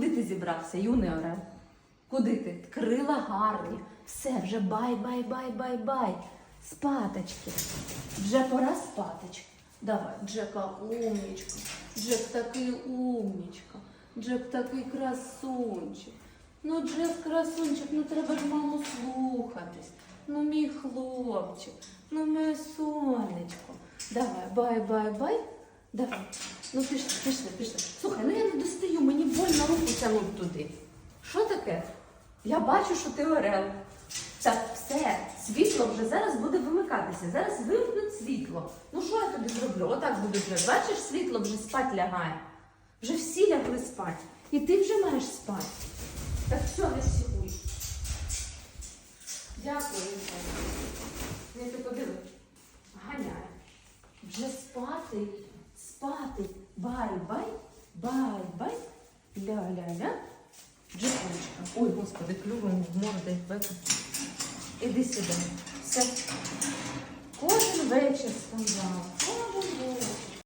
Куди ти зібрався, юний Орел? Куди ти? Крила гарні. Все, вже бай, бай, бай, бай, бай. Спаточки. Вже пора спаточки. Давай, Джека умнічка. Джек такий умнічка. Джек такий красунчик. Ну, Джек красунчик, ну треба ж маму слухатись. Ну, мій хлопчик, ну моє сонечко. Давай, бай, бай, бай. Давай. Ну пішли, пішли, пішли. Слухай, ну я не больно туди. Що таке? Я бачу, що ти орел. Так, все, світло вже зараз буде вимикатися. Зараз вимкнуть світло. Ну що я тобі зроблю? Отак буде вже. Бачиш, світло вже спать лягає. Вже всі лягли спать. І ти вже маєш спати. Так все, не сігуй. Дякую, Не ти подиви. Ганяє. Вже спати, спати. Бай, бай, бай, бай. Ля-ля-ля. Джеконечка. Ой, господи, клювом в морди. Іди сюди. Все. Кожен вечір скандал.